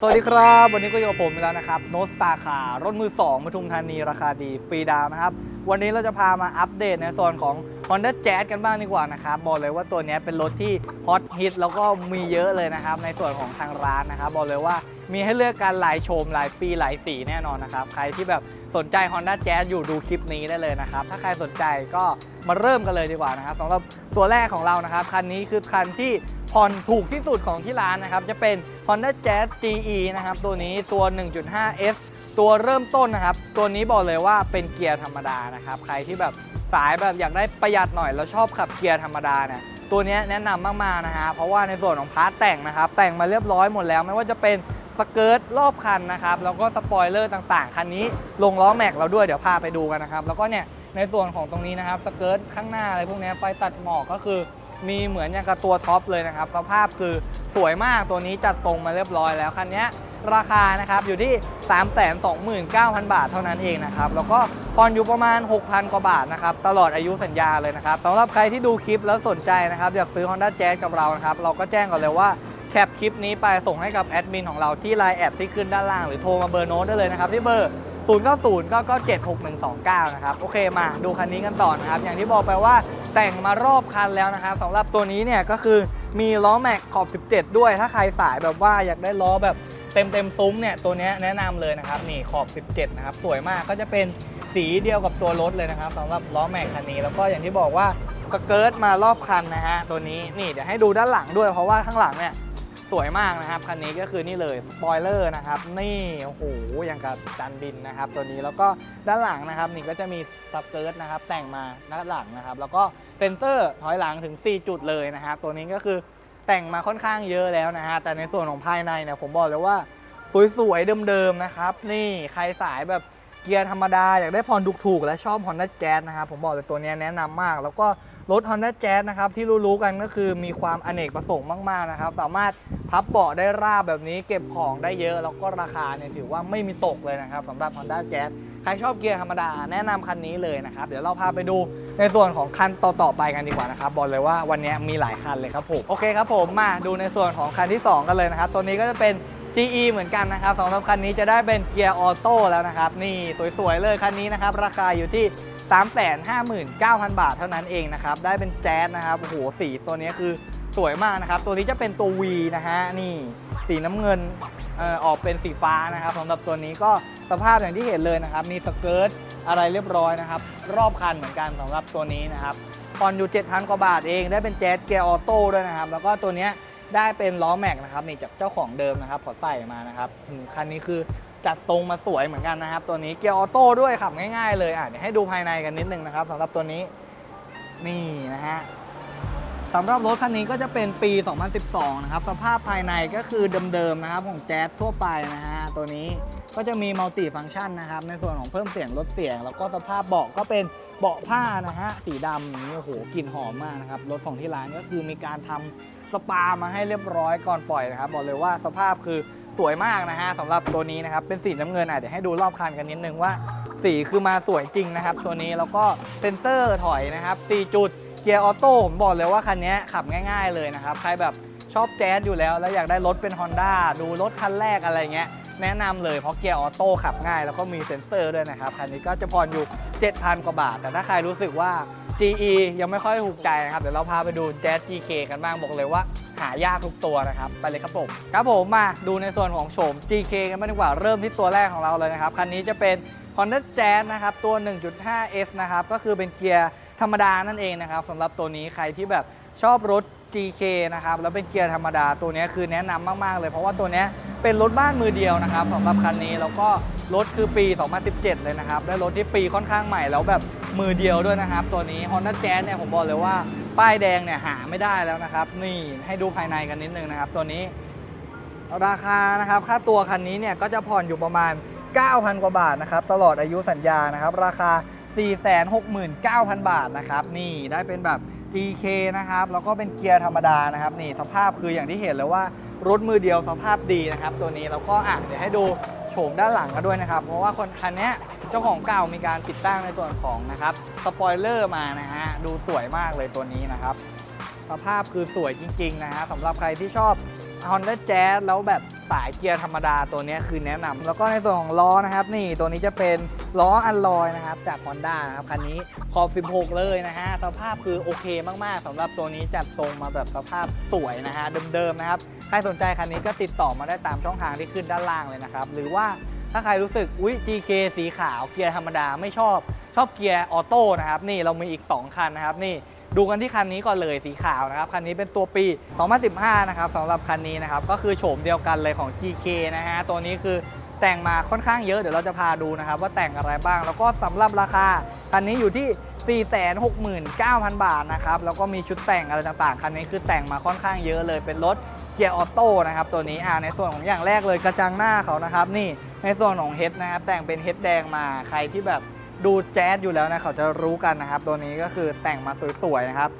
สวัสดีครับ วันนี้ก็อยู่กับผมอีกแล้วนะครับโนสตาคารถมือ2ปทุมธานีราคาดีฟรีดาวน์นะครับ วันนี้เราจะพามาอัปเดตในส่วนของ Honda Jazz กันบ้างดีกว่านะครับ บอกเลยว่าตัวนี้เป็นรถที่ฮอตฮิตแล้วก็มีเยอะเลยนะครับ ในส่วนของทางร้านนะครับ บอกเลยว่า มีให้เลือกกันหลายโฉมหลายปีหลายสีแน่นอนนะครับ ใครที่แบบสนใจ Honda Jazz อยู่ดูคลิปนี้ได้เลยนะครับ ถ้าใครสนใจก็มาเริ่มกันเลยดีกว่านะครับสำหรับตัวแรกของเรานะครับ คันนี้คือคันที่ผ่อนถูกที่สุดของที่ร้านนะครับ จะเป็น Honda Jazz GE นะครับ ตัวนี้ตัว 1.5S ตัวเริ่มต้นนะครับ ตัวนี้บอกเลยว่าเป็นเกียร์ธรรมดานะครับ ใครที่แบบสายแบบอยากได้ประหยัดหน่อยแล้วชอบขับเกียร์ธรรมดาเนี่ยตัวนี้แนะนำมากๆนะฮะเพราะว่าในส่วนของพาร์ทแต่งนะครับ แต่งมาเรียบร้อยหมดแล้วไม่ว่าจะเป็น สเกิร์ตรอบคันนะครับ แล้วก็สปอยเลอร์ต่างๆ คันนี้ลงล้อแม็กเราด้วยเดี๋ยวพาไปดูกันนะครับ แล้วก็เนี่ยในส่วนของตรงนี้นะครับสเกิร์ตข้างหน้าอะไรพวกนี้ไฟตัดหมอกก็คือมีเหมือนอย่างกับตัวท็อปเลยนะครับ สภาพคือสวยมากตัวนี้จัดตรงมาเรียบร้อยแล้วคันนี้ราคานะครับอยู่ที่ 3 2 9 0 0 0 บาทเท่านั้นเองนะครับ แล้วก็ผ่อนอยู่ประมาณ 6,000 กว่าบาทนะครับ ตลอดอายุสัญญาเลยนะครับสำหรับใครที่ดูคลิปแล้วสนใจนะครับ อยากซื้อ Honda Jazz กับเรานะครับ เราก็แจ้งก่อนเลยว่า แคปคลิปนี้ไปส่งให้กับแอดมินของเราที่ไลน์แอดที่ขึ้นด้านล่างหรือโทรมาเบอร์โน้ตได้เลยนะครับ ที่เบอร์ 0 9 0 9 9 7 6 1 2 9 นะครับ โอเคมาดูคันนี้กันต่อนะครับ อย่างที่บอกไปว่าแต่งมารอบคันแล้วนะครับสำหรับตัวนี้เนี่ยก็คือมีล้อแม็กขอบ 17 ด้วย ถ้าใครสายแบบว่าอยากได้ล้อแบบเต็มเต็มซุ้มเนี่ยตัวนี้แนะนำเลยนะครับนี่ขอบ 17 นะครับสวยมากก็จะเป็นสีเดียวกับตัวรถเลยนะครับสำหรับล้อแม็กคันนี้แล้วก็อย่างที่บอกว่าสเกิร์ตมารอบคันนะฮะตัวนี้นี่เดี๋ยวให้ดูด้านหลังด้วยเพราะว่าข้างหลังเนี่ย สวยมากนะครับคันนี้ก็คือนี่เลยสปอยเลอร์นะครับนี่โอ้โหอย่างกับจานบินนะครับตัวนี้แล้วก็ด้านหลังนะครับนี่ก็จะมีสเกิร์ตนะครับแต่งมาด้านหลังนะครับ แล้วก็เซ็นเซอร์ถอยหลังถึง 4 จุดเลยนะครับตัวนี้ก็คือแต่งมาค่อนข้างเยอะแล้วนะฮะแต่ในส่วนของภายในเนี่ยผมบอกเลยว่าสวยๆเดิมๆนะครับนี่ใครสายแบบเกียร์ธรรมดาอยากได้ผ่อนถูกๆและชอบ Honda Jazz นะครับผมบอกเลยตัวเนี้ยแนะนำมากแล้วก็ รถ Honda Jazz นะครับที่รู้ๆกันก็คือมีความอเนกประสงค์มากๆนะครับ สามารถพับเบาะได้ราบแบบนี้เก็บของได้เยอะ แล้วก็ราคาเนี่ยถือว่าไม่มีตกเลยนะครับสำหรับ Honda Jazz ใครชอบเกียร์ธรรมดาแนะนำคันนี้เลยนะครับ เดี๋ยวเราพาไปดูในส่วนของคันต่อๆไปกันดีกว่านะครับบอกเลยว่าวันนี้มีหลายคันเลยครับผมโอเคครับผมมาดูในส่วนของคันที่สองกันเลยนะครับตัวนี้ก็จะเป็น GE เหมือนกันนะครับสองสามคันนี้จะได้เป็นเกียร์ออโต้แล้วนะครับ นี่สวยๆเลยคันนี้นะครับ ราคาอยู่ที่ 359,000 บาทเท่านั้นเองนะครับ ได้เป็นแจ๊สนะครับโอ้โหสีตัวนี้คือสวยมากนะครับ ตัวนี้จะเป็นตัว V นะฮะนี่สีน้ำเงินอ่อออกเป็นสีฟ้านะครับสำหรับตัวนี้ก็สภาพอย่างที่เห็นเลยนะครับ มีสเกิร์ตอะไรเรียบร้อยนะครับ รอบคันเหมือนกันสำหรับตัวนี้นะครับผ่อนอยู่ 7,000 กว่าบาทเองได้เป็นแจ๊สเกียร์ออโต้ด้วยนะครับ แล้วก็ตัวนี้ได้เป็นล้อแม็กนะครับนี่จากเจ้าของเดิมนะครับพอใส่มานะครับคันนี้คือ จัดตรงมาสวยเหมือนกันนะครับ ตัวนี้เกียร์ออโต้ด้วยขับง่ายๆเลยอะเดี๋ยวให้ดูภายในกันนิดนึงนะครับสำหรับตัวนี้นี่นะฮะสำหรับรถคันนี้ก็จะเป็นปี 2012 นะครับ สภาพภายในก็คือเดิมๆนะครับของแจ๊สทั่วไปนะฮะตัวนี้ก็จะมีมัลติฟังก์ชันนะครับ ในส่วนของเพิ่มเสียงลดเสียง แล้วก็สภาพเบาะก็เป็นเบาะผ้านะฮะสีดำนี้โอ้โหกลิ่นหอมมากนะครับรถของที่ร้านก็คือมีการทำสปามาให้เรียบร้อยก่อนปล่อยนะครับ บอกเลยว่าสภาพคือ สวยมากนะฮะสำหรับตัวนี้นะครับเป็นสีน้ำเงินอะเดี๋ยวให้ดูรอบคันกันนิดนึงว่า สีคือมาสวยจริงนะครับ ตัวนี้แล้วก็เซนเซอร์ถอยนะครับตีจุดเกียร์ออโต้ผมบอกเลยว่าคันนี้ขับง่าย ๆ เลยนะครับใครแบบชอบแจ๊สอยู่แล้ว แล้วอยากได้รถเป็น Honda ดูรถคันแรกอะไรเงี้ยแนะนำเลยเพราะเกียร์ออโต้ขับง่ายแล้วก็มีเซ็นเซอร์ด้วยนะครับ คันนี้ก็จะผ่อนอยู่ 7,000 กว่าบาท แต่ถ้าใครรู้สึกว่า GE ยังไม่ค่อยถูกใจนะครับ เดี๋ยวเราพาไปดู Jazz GK กันบ้างบอกเลยว่า หายากทุกตัวนะครับไปเลยครับผมครับผมมาดูในส่วนของโฉม GK กันบ้างดีกว่าเริ่มที่ตัวแรกของเราเลยนะครับคันนี้จะเป็น Honda Jazz นะครับตัว 1.5S นะครับก็คือเป็นเกียร์ธรรมดานั่นเองนะครับสำหรับตัวนี้ใครที่แบบชอบรถ GK นะครับแล้วเป็นเกียร์ธรรมดาตัวนี้คือแนะนำมาก ๆ เลยเพราะว่าตัวนี้เป็นรถบ้านมือเดียวนะครับสำหรับคันนี้แล้วก็รถคือปี 2017 เลยนะครับได้รถที่ปีค่อนข้างใหม่แล้วแบบมือเดียวด้วยนะครับ ตัวนี้ Honda Jazz เนี่ยผมบอกเลยว่า ป้ายแดงเนี่ยหาไม่ได้แล้วนะครับ นี่ให้ดูภายในกันนิดนึงนะครับ ตัวนี้ ราคานะครับค่าตัวคันนี้เนี่ยก็จะผ่อนอยู่ประมาณ 9,000 กว่าบาทนะครับ ตลอดอายุสัญญานะครับ ราคา 469,000 บาทนะครับ นี่ได้เป็นแบบ GK นะครับ แล้วก็เป็นเกียร์ธรรมดานะครับ นี่สภาพคืออย่างที่เห็นเลยว่ารถมือเดียวสภาพดีนะครับ ตัวนี้แล้วก็อะเดี๋ยวให้ดู โฉมด้านหลังกันด้วยนะครับ เพราะว่าคนคันนี้เจ้าของเก่ามีการติดตั้งในส่วนของนะครับสปอยเลอร์มานะฮะดูสวยมากเลยตัวนี้นะครับสภาพคือสวยจริงๆนะฮะสำหรับใครที่ชอบ Honda Jazz แล้วแบบ สายเกียร์ธรรมดาตัวนี้คือแนะนำแล้วก็ในส่วนของล้อนะครับ นี่ตัวนี้จะเป็นล้ออัลลอยนะครับ จาก Honda นะครับคันนี้ขอบ 16 เลยนะฮะสภาพคือโอเคมากๆสำหรับตัวนี้จัดทรงมาแบบสภาพสวยนะฮะเดิมๆนะครับใครสนใจคันนี้ก็ติดต่อมาได้ตามช่องทางที่ขึ้นด้านล่างเลยนะครับหรือว่าถ้าใครรู้สึกอุ๊ย GK สีขาวเกียร์ธรรมดาไม่ชอบชอบเกียร์ออโต้นะครับนี่เรามีอีก 2 คันนะครับนี่ ดูกันที่คันนี้ก่อนเลยสีขาวนะครับคันนี้เป็นตัวปี 2015 นะครับสำหรับคันนี้นะครับก็คือโฉมเดียวกันเลยของ GK นะฮะตัวนี้คือแต่งมาค่อนข้างเยอะเดี๋ยวเราจะพาดูนะครับว่าแต่งอะไรบ้าง แล้วก็สำหรับราคาคันนี้อยู่ที่ 469,000 บาทนะครับแล้วก็มีชุดแต่งอะไรต่างๆคันนี้คือแต่งมาค่อนข้างเยอะเลยเป็นรถเกียร์ออโต้นะครับตัวนี้อ่าในส่วนของอย่างแรกเลยกระจังหน้าเขานะครับนี่ในส่วนของเฮดนะครับแต่งเป็นเฮดแดงมาใครที่แบบ ดูแจ๊สอยู่แล้วนะเขาจะรู้กันนะครับ ตัวนี้ก็คือแต่งมาสวยๆนะครับ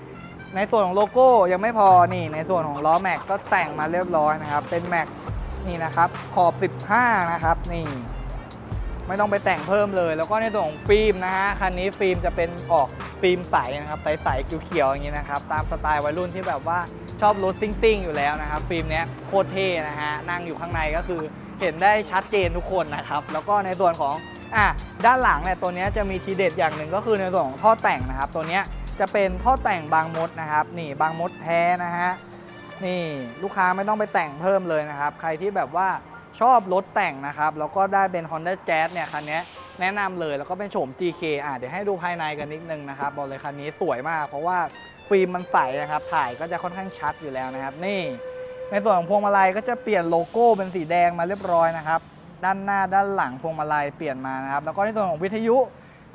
ในส่วนของโลโก้ยังไม่พอนี่ ในส่วนของล้อแม็กก็แต่งมาเรียบร้อยนะครับ เป็นแม็กนี่นะครับขอบ 15 นะครับนี่ ไม่ต้องไปแต่งเพิ่มเลย แล้วก็ในส่วนของฟิล์มนะฮะคันนี้ฟิล์มจะเป็นออกฟิล์มใสนะครับใสๆเขียวๆอย่างนี้นะครับ ตามสไตล์วัยรุ่นที่แบบว่าชอบรถซิ่งๆอยู่แล้วนะครับ ฟิล์มเนี้ยโคตรเท่นะฮะนั่งอยู่ข้างในก็คือเห็นได้ชัดเจนทุกคนนะครับ แล้วก็ในส่วนของ อะด้านหลังเนี่ยตัวนี้จะมีทีเด็ดอย่างหนึ่งก็คือในส่วนของท่อแต่งนะครับ ตัวนี้จะเป็นท่อแต่งบางมดนะครับ นี่บางมดแท้นะฮะนี่ลูกค้าไม่ต้องไปแต่งเพิ่มเลยนะครับ ใครที่แบบว่าชอบรถแต่งนะครับ แล้วก็ได้เป็น Honda Jazz เนี่ยคันนี้แนะนำเลยแล้วก็เป็นโฉม GK อะเดี๋ยวให้ดูภายในกันนิดนึงนะครับบอกเลยคันนี้สวยมาก เพราะว่าฟิล์มมันใสนะครับ ถ่ายก็จะค่อนข้างชัดอยู่แล้วนะครับ นี่ ในส่วนของพวงมาลัยก็จะเปลี่ยนโลโก้เป็นสีแดงมาเรียบร้อยนะครับ ด้านหน้าด้านหลังพวงมาลัยเปลี่ยนมานะครับ แล้วก็ในส่วนของวิทยุ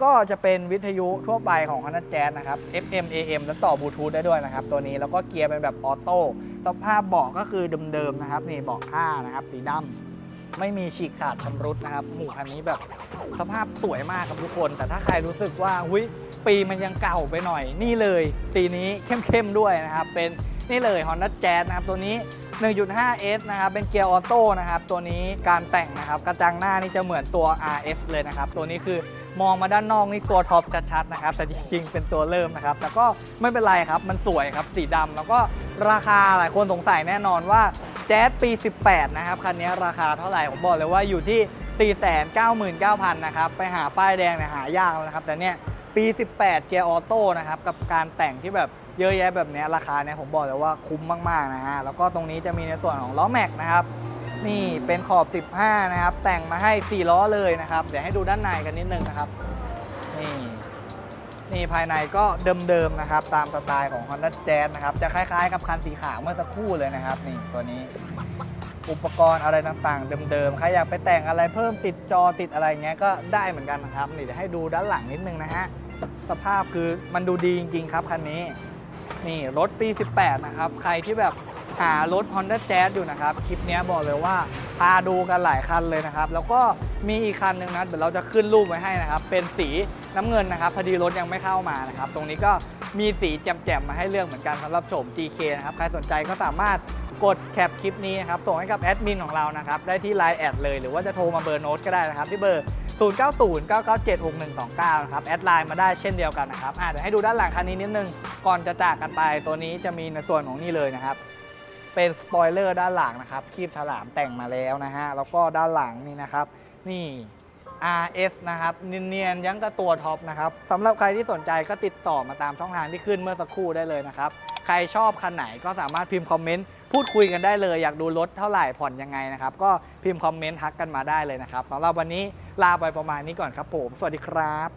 ก็จะเป็นวิทยุทั่วไปของ Honda Jazz นะครับ FM AM และต่อบลูทูธได้ด้วยนะครับ ตัวนี้แล้วก็เกียร์เป็นแบบออโต้สภาพเบาะก็คือเดิมๆนะครับนี่เบาะผ้านะครับสีดำไม่มีฉีกขาดชำรุดนะครับหมู่คันนี้แบบสภาพสวยมากครับทุกคน แต่ถ้าใครรู้สึกว่าหุยปีมันยังเก่าไปหน่อย นี่เลยสีนี้เข้มๆด้วยนะครับเป็น นี่เลย Honda Jazz นะครับตัวนี้ 1.5S นะครับ เป็นเกียร์ออโต้นะครับ ตัวนี้การแต่งนะครับ กระจังหน้านี่จะเหมือนตัว RS เลยนะครับ ตัวนี้คือมองมาด้านนอกนี่ตัวท็อปชัดๆนะครับ แต่จริงๆ เป็นตัวเริ่มนะครับ แต่ก็ไม่เป็นไรครับ มันสวยครับ สีดำแล้วก็ราคาหลายคนสงสัยแน่นอนว่าแจ๊สปี 18 นะครับ คันนี้ราคาเท่าไหร่ ผมบอกเลยว่าอยู่ที่ 499,000 นะครับ ไปหาป้ายแดงเนี่ยหายากแล้วนะครับ แต่เนี่ยปี 18 เกียร์ออโต้นะครับ กับการแต่งที่แบบ เยอะแยะแบบนี้ราคาเนี่ยผมบอกเลยว่าคุ้มมากๆนะฮะแล้วก็ตรงนี้จะมีในส่วนของล้อแม็กนะครับนี่เป็นขอบ 15 นะครับ แต่งมาให้ 4 ล้อเลยนะครับ เดี๋ยวให้ดูด้านในกันนิดนึงนะครับ นี่นี่ภายในก็เดิมๆนะครับ ตามสไตล์ของ Honda Jazz นะครับ จะคล้ายๆกับคันสีขาวเมื่อสักครู่เลยนะครับ นี่ตัวนี้ อุปกรณ์อะไรต่างๆ เดิมๆ ใครอยากไปแต่งอะไรเพิ่มติดจอติดอะไรเงี้ยก็ได้เหมือนกันนะครับ นี่เดี๋ยวให้ดูด้านหลังนิดนึงนะฮะ สภาพคือมันดูดีจริงๆ ครับคันนี้ นี่รถปี 18 นะครับ ใครที่แบบหารถ Honda Jazz อยู่นะครับ คลิปนี้บอกเลยว่าพาดูกันหลายคันเลยนะครับ แล้วก็มีอีกคันหนึ่งนะเดี๋ยวเราจะขึ้นรูปไว้ให้นะครับ เป็นสีน้ำเงินนะครับ พอดีรถยังไม่เข้ามานะครับ ตรงนี้ก็มีสีแจ่มๆมาให้เลือกเหมือนกันสำหรับโฉม GK นะครับ ใครสนใจก็สามารถกดแคปคลิปนี้นะครับ ส่งให้กับแอดมินของเรานะครับ ได้ที่ Line แอดเลย หรือว่าจะโทรมาเบอร์โน้ตก็ได้นะครับ ที่เบอร์ 0909976129 นะครับ แอดไลน์มาได้เช่นเดียวกันนะครับอะเดี๋ยวให้ดูด้านหลังคันนี้นิดนึง ก่อนจะจากกันไปตัวนี้จะมีในส่วนของนี่เลยนะครับ เป็นสปอยเลอร์ด้านหลังนะครับ คีบฉลามแต่งมาแล้วนะฮะ แล้วก็ด้านหลังนี่นะครับ นี่ RS นะครับเนียนๆยังกับตัวท็อปนะครับสำหรับใครที่สนใจก็ติดต่อมาตามช่องทางที่ขึ้นเมื่อสักครู่ได้เลยนะครับ ใครชอบคันไหนก็สามารถพิมพ์คอมเมนต์พูดคุยกันได้เลย อยากดูรถเท่าไหร่ผ่อนยังไงนะครับ ก็พิมพ์คอมเมนต์ทักกันมาได้เลยนะครับสำหรับวันนี้ลาไปประมาณนี้ก่อนครับผม สวัสดีครับ